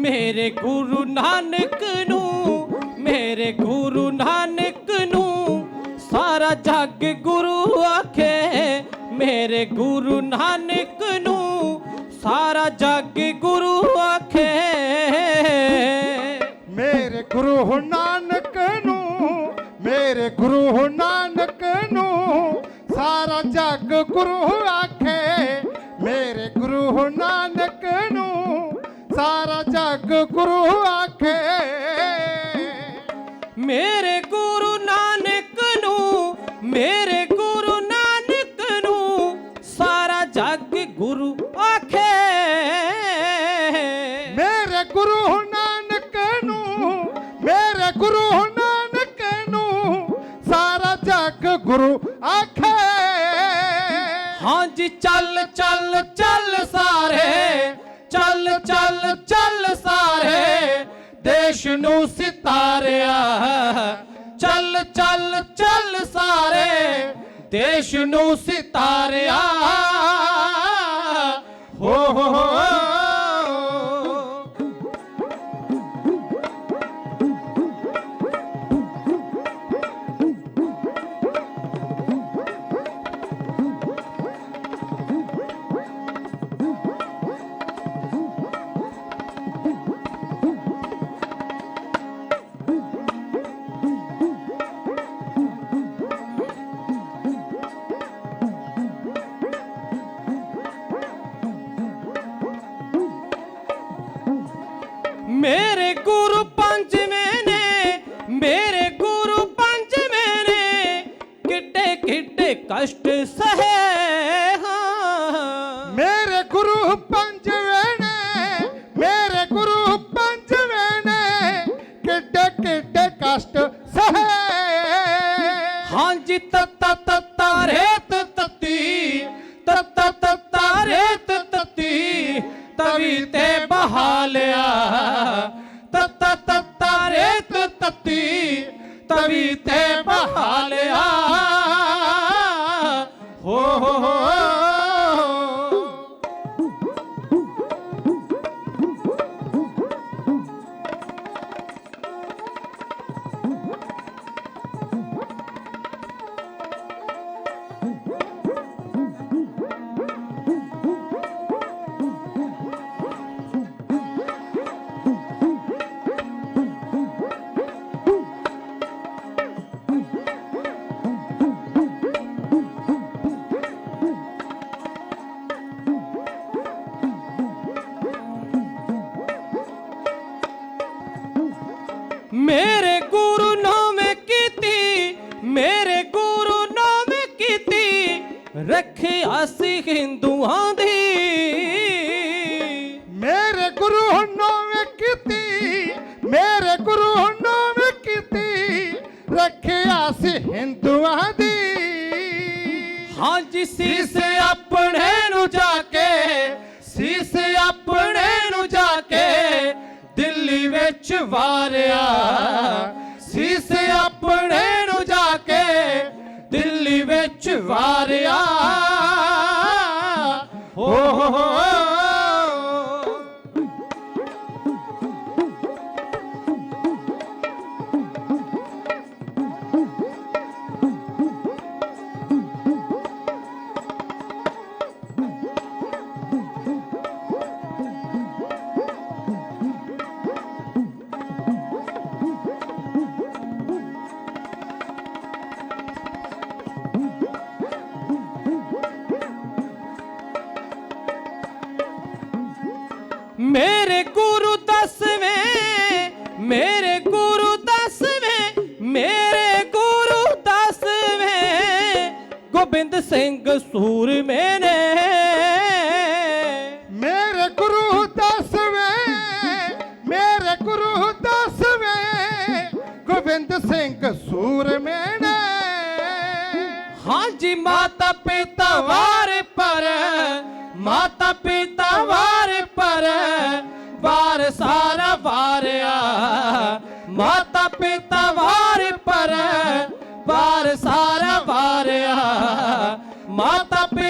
ਮੇਰੇ ਗੁਰੂ ਨਾਨਕ ਨੂੰ, ਮੇਰੇ ਗੁਰੂ ਨਾਨਕ ਨੂੰ ਸਾਰਾ ਜੱਗ ਗੁਰੂ ਆਖੇ। ਮੇਰੇ ਗੁਰੂ ਨਾਨਕ ਨੂੰ ਸਾਰਾ ਜੱਗ ਗੁਰੂ ਆਖੇ। ਮੇਰੇ ਗੁਰੂ ਨਾਨਕ ਨੂੰ, ਮੇਰੇ ਗੁਰੂ ਨਾਨਕ ਨੂੰ ਸਾਰਾ ਜੱਗ ਗੁਰੂ ਆਖੇ। ਸਾਰਾ ਗੁਰੂ ਆਖੇ। ਮੇਰੇ ਗੁਰੂ ਨਾਨਕ ਨੂੰ, ਮੇਰੇ ਗੁਰੂ ਨਾਨਕ ਨੂੰ ਸਾਰਾ ਜੱਗ ਗੁਰੂ ਆਖੇ। ਮੇਰੇ ਗੁਰੂ ਨਾਨਕ ਨੂੰ, ਮੇਰੇ ਗੁਰੂ ਨਾਨਕ ਨੂੰ ਸਾਰਾ ਜੱਗ ਗੁਰੂ ਆਖੇ। ਹਾਂਜੀ, ਚੱਲ ਚੱਲ ਚੱਲ ਸਾਰੇ, ਚੱਲ ਚੱਲ ਚੱਲ ਦੇਸ਼ ਨੂੰ ਸਿਤਾਰਿਆ। ਚੱਲ ਚੱਲ ਚੱਲ ਸਾਰੇ ਦੇਸ਼ ਨੂੰ ਸਿਤਾਰਿਆ। ਮੇਰੇ ਗੁਰੂ ਪੰਜਵੇਂ ਨੇ ਮੇਰੇ ਗੁਰੂ ਪੰਜਵੇਂ ਨੇ। ਕਿੱਡੇ ਕਿੱਡੇ ਕਸ਼ਟ ਸਹੇ ਮੇਰੇ ਗੁਰੂ ਨਾਮੇ ਕੀਤੀ ਮੇਰੇ ਗੁਰੂ ਨਾਮੇ ਕੀਤੀ ਰੱਖਿਆ ਸੀ ਹਿੰਦੂਆਂ ਦੀ। ਮੇਰੇ ਗੁਰੂ ਨੋਵੇਂ ਕੀਤੀ ਮੇਰੇ ਗੁਰੂ ਨੋਵੇਂ ਕੀਤੀ ਰੱਖਿਆ ਸੀ ਹਿੰਦੂਆਂ ਦੀ। ਹਾਂਜੀ ਸੀਸ ਆਪਣੇ ਨੂੰ ਜਾ ਕੇ ਸੀਸ ਆਪਣੇ ਨੂੰ ਜਾ ਕੇ ਵਿੱਚ ਵਾਰਿਆ। ਸੀਸ ਆਪਣੇ ਮੇਰੇ ਗੁਰੂ ਦਸਵੇਂ ਮੇਰੇ ਗੁਰੂ ਦਸਵੇਂ ਮੇਰੇ ਗੁਰੂ ਦਸਵੇਂ ਗੋਬਿੰਦ ਸਿੰਘ ਸੂਰਮੇ ਨੇ ਮੇਰੇ ਗੁਰੂ ਦਸਵੇਂ ਮੇਰੇ ਗੁਰੂ ਦਸਵੇਂ ਗੋਬਿੰਦ ਸਿੰਘ ਸੂਰਮੇ ਨੇ ਹਾਂਜੀ ਮਾਤਾ ਪਿਤਾ ਵਾਰ ਪਰ ਮਾਤਾ ਪਿਤਾ ਵਾਰ ਪਰ ਵਾਰ ਸਾਰਾ ਵਾਰਿਆ। ਮਾਤਾ ਪਿਤਾ ਵਾਰ ਪਰ ਵਾਰ ਸਾਰਾ ਵਾਰਿਆ। ਮਾਤਾ ਪਿਤਾ